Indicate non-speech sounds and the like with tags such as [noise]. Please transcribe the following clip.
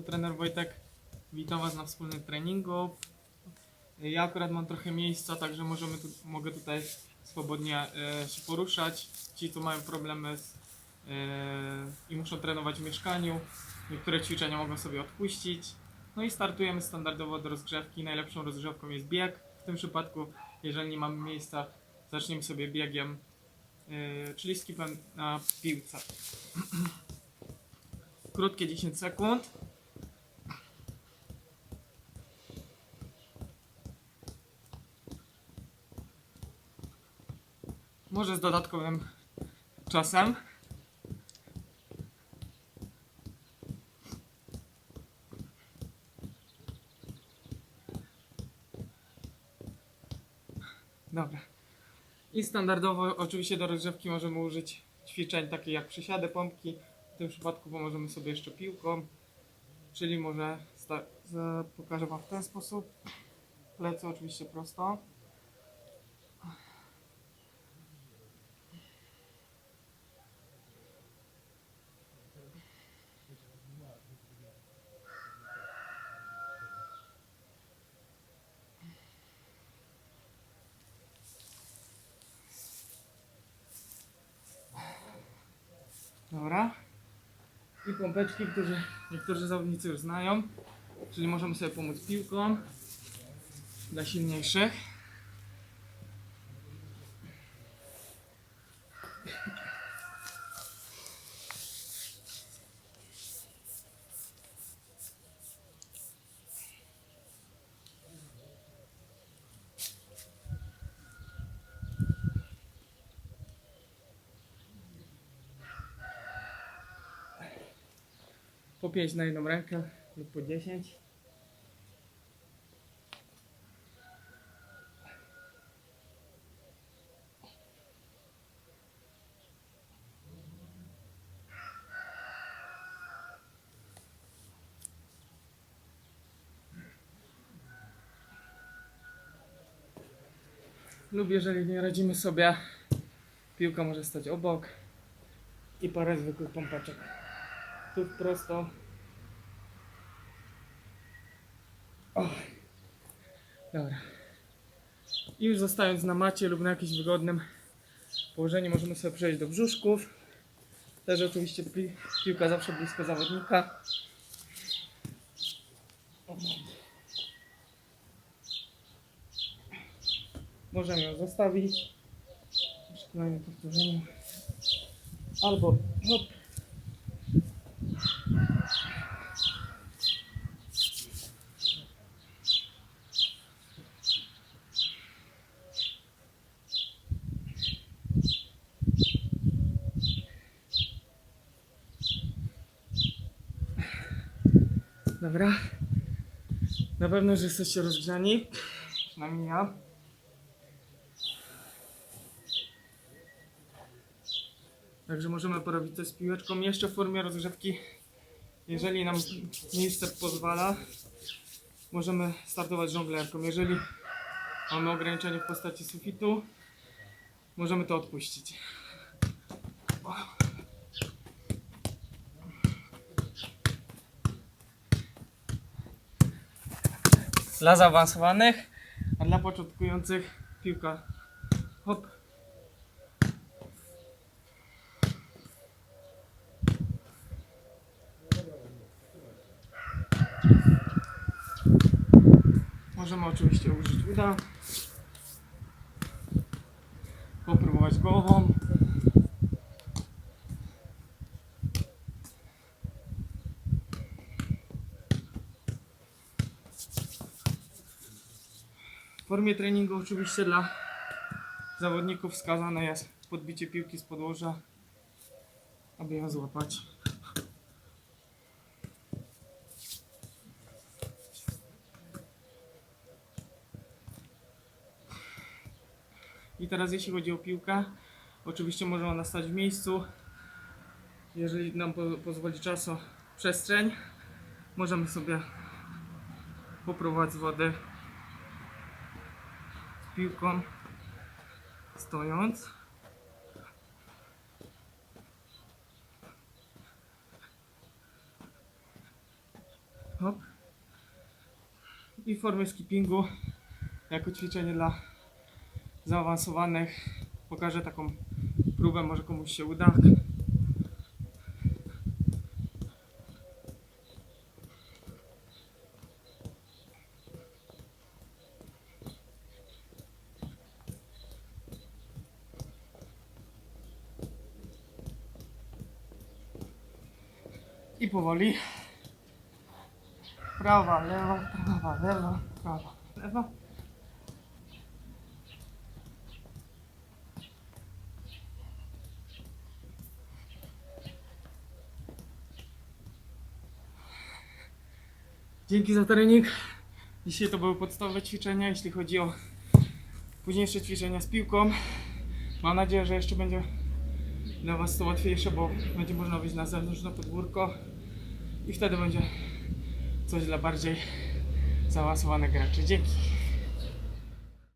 tu trener Wojtek. Witam Was na wspólnym treningu. Ja akurat mam trochę miejsca, także możemy tu, mogę tutaj swobodnie e, się poruszać. Ci, co mają problemy z, e, i muszą trenować w mieszkaniu, niektóre ćwiczenia mogą sobie odpuścić. No i startujemy standardowo od rozgrzewki. Najlepszą rozgrzewką jest bieg. W tym przypadku, jeżeli nie mamy miejsca, zaczniemy sobie biegiem, e, czyli skipem na piłce. [clears throat] Krótkie 10 sekund. Może z dodatkowym czasem. Dobra. I standardowo oczywiście do rozgrzewki możemy użyć ćwiczeń takie jak przysiady, pompki. W tym przypadku pomożemy sobie jeszcze piłką. Czyli może pokażę Wam w ten sposób. Plecy oczywiście prosto. Dobra. I pompeczki, którzy niektórzy zawodnicy już znają. Czyli możemy sobie pomóc piłką dla silniejszych. Po 5 na jedną rękę lub po 10. Lub jeżeli nie radzimy sobie, piłka może stać obok i parę zwykłych pompeczek. Tu prosto. O. Dobra. I już zostając na macie lub na jakimś wygodnym położeniu możemy sobie przejść do brzuszków. Też oczywiście pi piłka zawsze blisko zawodnika. Możemy ją zostawić. Przy kolejnym powtórzeniu. Albo hop. Dobra. Na pewno, że jesteście rozgrzani. Przynajmniej ja. Także możemy porobić to z piłeczką jeszcze w formie rozgrzewki. Jeżeli nam miejsce pozwala, możemy startować żonglerką. Jeżeli mamy ograniczenie w postaci sufitu, możemy to odpuścić. Dla zaawansowanych, a dla początkujących piłka. Hop. Możemy oczywiście użyć uda. Popróbować głową. W formie treningu oczywiście dla zawodników wskazane jest podbicie piłki z podłoża, aby ją złapać. I teraz jeśli chodzi o piłkę, oczywiście może ona stać w miejscu. Jeżeli nam po, pozwoli czasu przestrzeń, możemy sobie wody z piłką stojąc. Hop. I w formie skippingu, jako ćwiczenie dla zaawansowanych, pokażę taką próbę, może komuś się uda. Powoli. Prawa, lewa, prawa, lewa, prawa, lewa. Dzięki za trening. Dzisiaj to były podstawowe ćwiczenia, jeśli chodzi o późniejsze ćwiczenia z piłką. Mam nadzieję, że jeszcze będzie dla Was to łatwiejsze, bo będzie można wyjść na zewnątrz na podwórko i wtedy będzie coś dla bardziej zaawansowanych graczy. Dzięki.